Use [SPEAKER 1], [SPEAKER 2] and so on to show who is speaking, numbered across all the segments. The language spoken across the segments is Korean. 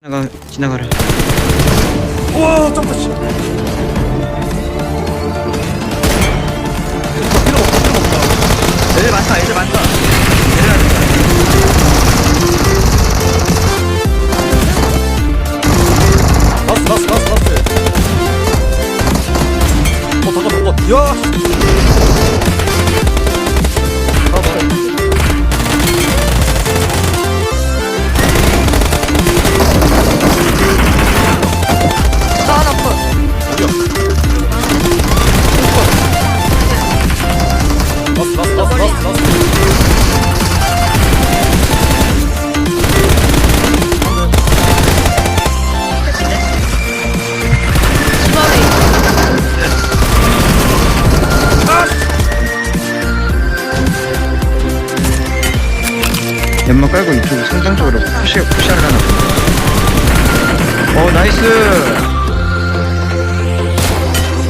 [SPEAKER 1] 지나가 지나가라.
[SPEAKER 2] 우와 점프 씨. 필요 없다 필요 없다.
[SPEAKER 1] 애들 많다. 애들 많다. 애들 많다.
[SPEAKER 2] 나스 나스 나스 나스. 어 잠깐 잠깐. 야.
[SPEAKER 3] 주방에
[SPEAKER 1] 연막 깔고 이쪽 성장 쪽으로 푸시 푸시하려나. 어 나이스.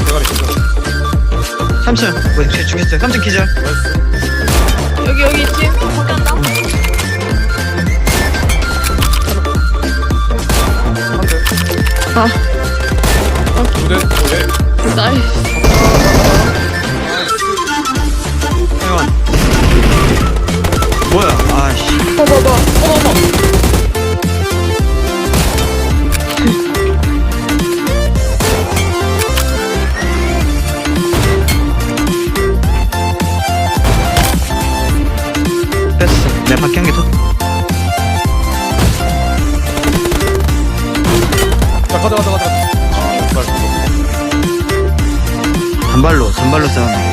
[SPEAKER 2] 대가리 진짜.
[SPEAKER 1] 3층. 뭐쟤 죽였어요. 3층 기절.
[SPEAKER 2] 아두 대. 오케이.
[SPEAKER 3] 나이스.
[SPEAKER 1] 태원. 뭐야? 아씨.
[SPEAKER 3] 봐봐봐. 어머머.
[SPEAKER 1] 뺐어. 내가 밖에 한개 더. 단발로 단발로 싸우네.